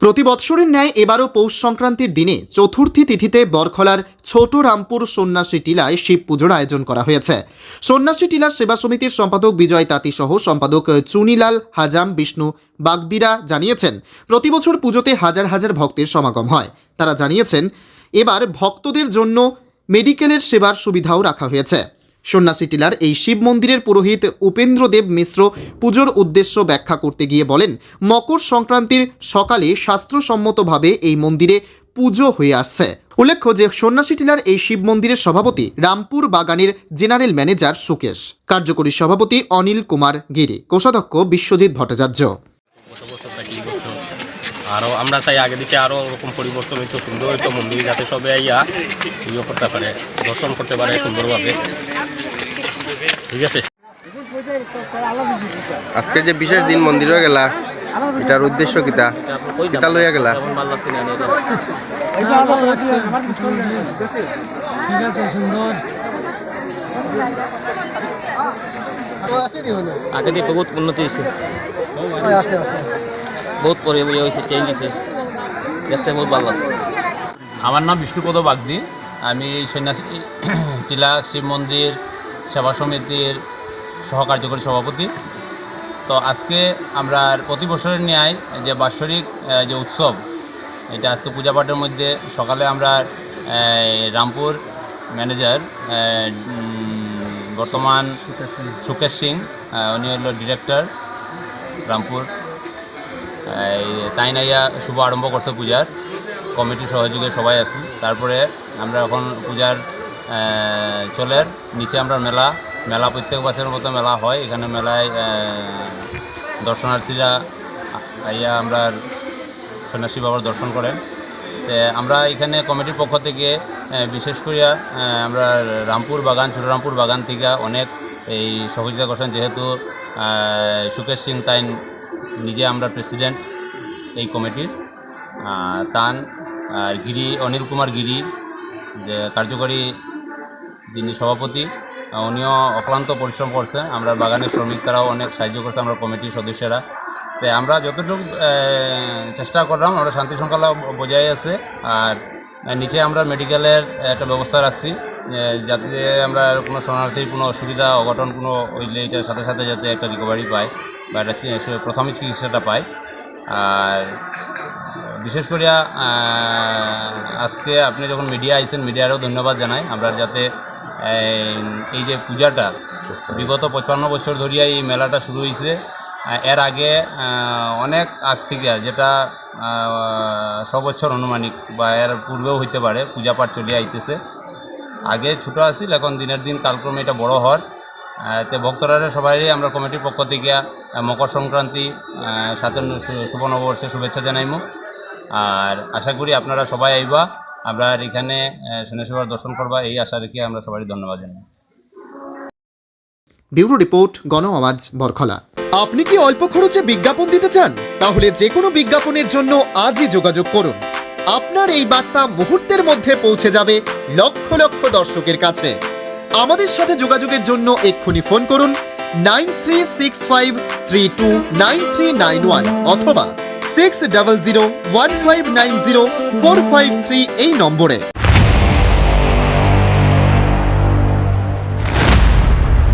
প্রতি বৎসরের ন্যায় এবারও পৌষ সংক্রান্তির দিনে চতুর্থী তিথিতে বরখলার ছোট রামপুর সন্ন্যাসী টিলায় শিব পুজোর আয়োজন করা হয়েছে। সন্ন্যাসী টিলার সেবা সমিতির সম্পাদক বিজয় তাঁতি সহ সম্পাদক চুনিলাল, হাজাম, বিষ্ণু, বাগদিরা জানিয়েছেন, প্রতি বছর পুজোতে হাজার হাজার ভক্তের সমাগম হয়। তারা জানিয়েছেন, এবার ভক্তদের জন্য মেডিকেলের সেবার সুবিধাও রাখা হয়েছে। সন্ন্যাসী টিলার এই শিব মন্দিরের পুরোহিত উপেন্দ্রদেব মিশ্র পুজোর উদ্দেশ্য ব্যাখ্যা করতে গিয়ে বলেন, মকর সংক্রান্তির সকালে শাস্ত্রসম্মতভাবে এই মন্দিরে পুজো হয়ে আসছে। উল্লেখ্য যে সন্ন্যাসী টিলার এই শিব মন্দিরের সভাপতি রামপুর বাগানের জেনারেল ম্যানেজার সুকেশ, কার্যকরী সভাপতি অনিল কুমার গিরি, কোষাধ্যক্ষ বিশ্বজিৎ ভট্টাচার্য। আরও আমরা চাই আগে দিকে আরও ওরকম পরিবর্তন হইতো, সুন্দর হইতো, মন্দিরে যাতে সবাই আইয়া ইয়ে করতে পারে, দর্শন করতে পারে সুন্দরভাবে। ঠিক আছে। আজকে যে বিশেষ দিন মন্দিরে গেলা এটার উদ্দেশ্য কিতা? কিতা লইয়া গেলা? ঠিক আছে সুন্দর। আগে দিয়ে বহুত উন্নতি হয়েছে বহুত পরে ইয়ে হয়েছে চেঞ্জ হয়েছে দেখতে বহুত ভালো লাগছে। আমার নাম বিষ্ণুপদ বাগদি। আমি সন্ন্যাসী টিলা শিব মন্দির সেবা সমিতির সহকার্যকরী সভাপতি। তো আজকে আমরা প্রতি বছরের ন্যায় যে বাৎসরিক যে উৎসব, এটা আজকে পূজা পাঠের মধ্যে সকালে আমরা রামপুর ম্যানেজার বর্তমান সুকেশ সিং উনি হলো ডিরেক্টর রামপুর। তাই নাইয়া শুভ আরম্ভ করছে পূজার। কমিটির সহযোগে সবাই আছি তারপরে আমরা এখন পূজার চলের। নিচে আমরা মেলা মেলা প্রত্যেক বছরের মতো মেলা হয়। এখানে মেলায় দর্শনার্থীরা আইয়া আমরা সন্ন্যাসী বাবার দর্শন করেন। তে আমরা এখানে কমিটির পক্ষ থেকে বিশেষ করিয়া আমরা রামপুর বাগান ছোট রামপুর বাগান থেকে অনেক এই সহযোগিতা করছেন। যেহেতু সুকেশ সিং তাইন নিজে আমরা প্রেসিডেন্ট এই কমিটির। তান আর গিরি, অনিল কুমার গিরি, যে কার্যকরী যিনি সভাপতি উনিও অক্লান্ত পরিশ্রম করছে আমরা বাগানের শ্রমিক তারাও অনেক সাহায্য করছে, আমরা কমিটির সদস্যরা। তো আমরা যতটুকু চেষ্টা করলাম, আমরা শান্তি শৃঙ্খলা বজায় আছে। আর নিচে আমরা মেডিকেলের একটা ব্যবস্থা রাখছি যাতে আমরা কোনো শরণার্থীর কোনো অসুবিধা, অঘটন কোনো হইলে এটার সাথে সাথে যাতে একটা রিকভারি পায় বা একটা প্রথমে চিকিৎসাটা পায়। আর, বিশেষ করিয়া আজকে আপনি যখন মিডিয়া আইছেন মিডিয়ারও ধন্যবাদ জানাই। আমরা যাতে এই, যে পূজাটা বিগত পঁচপান্ন বছর ধরিয়া এই মেলাটা শুরু হয়েছে এর আগে অনেক আগ থেকে যেটা ছ বছর আনুমানিক বা এর পূর্বেও হইতে পারে পূজা পাঠ চলিয়ে আইতেছে। আগে ছোটো আছিল এখন দিনের দিন কালক্রমে এটা বড় হওয়ার। তে ভক্তরা সবাই আমরা কমিটির পক্ষ থেকে মকর সংক্রান্তি সাথে শুভ নববর্ষের শুভেচ্ছা জানাইমু। আর আশা করি আপনারা সবাই আইবা। আমরা এখানে শনিবার দর্শন করবা, এই আশা রেখে আমরা সবাই ধন্যবাদ জানাই। ব্যুরো রিপোর্ট গণ আওয়াজ বরখলা। আপনি কি অল্প খরচে বিজ্ঞাপন দিতে চান? তাহলে যে কোনো বিজ্ঞাপনের জন্য আজই যোগাযোগ করুন। আপনার এই বার্তা মুহূর্তের মধ্যে পৌঁছে যাবে লক্ষ লক্ষ দর্শকের কাছে। আমাদের সাথে যোগাযোগের জন্য এক্ষুনি ফোন করুন nine three six five three two nine three nine one অথবা six double zero one five nine zero four five three এই নম্বরে।